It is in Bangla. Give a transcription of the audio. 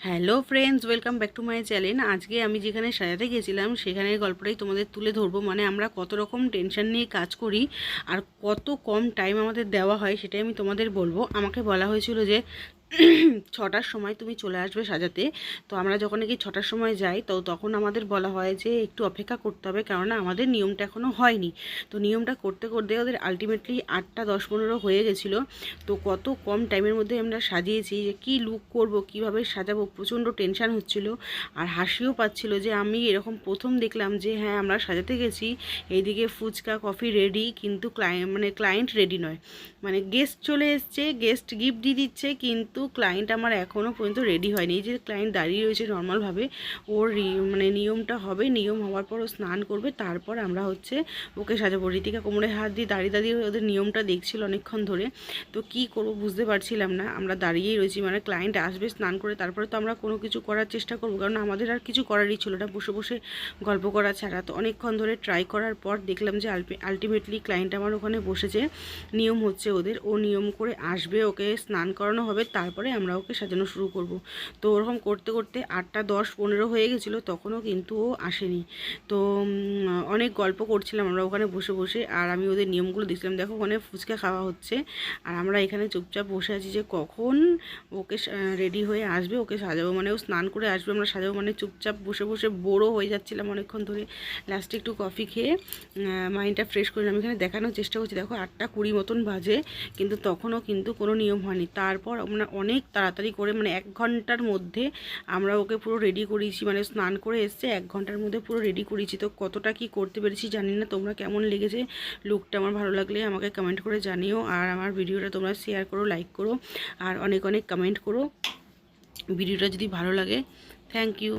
Hello friends, welcome back to my channel. আজকে আমি যেখানে সাজাতে গেছিলাম, সেখানের গল্পটাই তোমাদের তুলে ধরবো। মানে আমরা কত রকম টেনশন নিয়ে কাজ করি আর কত কম টাইম আমাদের দেওয়া হয় সেটাই আমি তোমাদের বলব। আমাকে বলা হয়েছিল যে ছটার সময় তুমি চলে আসবে সাজাতে। তো আমরা যখন নাকি ছটার সময় যাই, তো তখন আমাদের বলা হয় যে একটু অপেক্ষা করতে হবে, কেননা আমাদের নিয়মটা এখনও হয়নি। তো নিয়মটা করতে করতে ওদের আলটিমেটলি আটটা, দশ, পনেরো হয়ে গেছিল। তো কত কম টাইমের মধ্যে আমরা সাজিয়েছি যে কি লুক করব, কীভাবে সাজাবো প্রচণ্ড টেনশান হচ্ছিল আর হাসিও পাচ্ছিল যে আমি এরকম প্রথম দেখলাম যে হ্যাঁ আমরা সাজাতে গেছি, এইদিকে ফুচকা কফি রেডি কিন্তু ক্লায়েন্ট মানে ক্লায়েন্ট রেডি নয়। মানে গেস্ট চলে এসছে গেস্ট গিফট দিয়ে দিচ্ছে, কিন্তু ক্লায়েন্ট আমার এখনও পর্যন্ত রেডি হয়নি। এই যে ক্লায়েন্ট দাঁড়িয়ে রয়েছে নর্মালভাবে ওর মানে নিয়মটা হবে, নিয়ম হওয়ার পর ও স্নান করবে, তারপর আমরা হচ্ছে ওকে সাজাবো। রীতিকা কোমরে হাত দিয়ে দাঁড়িয়ে দাঁড়িয়ে ওদের নিয়মটা দেখছিল অনেকক্ষণ ধরে। তো কি করব বুঝতে পারছিলাম না, আমরা দাঁড়িয়েই রয়েছি মানে ক্লায়েন্ট আসবে স্নান করে, তারপরে তো আমরা কোনো কিছু করার চেষ্টা করব, কারণ আমাদের আর কিছু করারই ছিল না। বসে বসে গল্প করা ছাড়া। তো অনেকক্ষণ ধরে ট্রাই করার পর দেখলাম যে আলটিমেটলি ক্লায়েন্ট আমার ওখানে বসেছে। নিয়ম হচ্ছে ওদের, ও নিয়ম করে আসবে, ওকে স্নান করানো হবে, তারপরে আমরা ওকে সাজানো শুরু করব। তো ওরকম করতে করতে আটটা দশ পনেরো হয়ে গেছিল, তখনও কিন্তু ও আসেনি। তো অনেক গল্প করছিলাম আমরা ওখানে বসে বসে, আর আমি ওদের নিয়মগুলো দেখছিলাম, দেখো ওখানে ফুচকা খাওয়া হচ্ছে। আর আমরা এখানে চুপচাপ বসে আছি যে কখন ওকে রেডি হয়ে আসবে, ওকে সাজাবো মানে ও স্নান করে আসবে, আমরা সাজাবো মানে চুপচাপ বসে বসে বোরও হয়ে যাচ্ছিলাম অনেকক্ষণ ধরে। লাস্টে একটু কফি খেয়ে মাইন্ডটা ফ্রেশ করে আমি এখানে দেখানোর চেষ্টা করছি, দেখো আটটা কুড়ি মতন বাজে, কিন্তু তখনও কিন্তু কোনো নিয়ম হয়নি। তারপর আমরা অনেক তাড়াতাড়ি করে মানে এক ঘণ্টার মধ্যে আমরা ওকে পুরো রেডি করিয়েছি মানে স্নান করে এসছে এক ঘণ্টার মধ্যে পুরো রেডি করিয়েছি। তো কতটা কি করতে পেরেছি জানি না, তোমরা কেমন লেগেছে লুকটা আমার ভালো লাগলে আমাকে কমেন্ট করে জানিও, আর আমার ভিডিওটা তোমরা শেয়ার করো লাইক করো, আর অনেক অনেক কমেন্ট করো। ভিডিওটা যদি ভালো লাগে থ্যাংক ইউ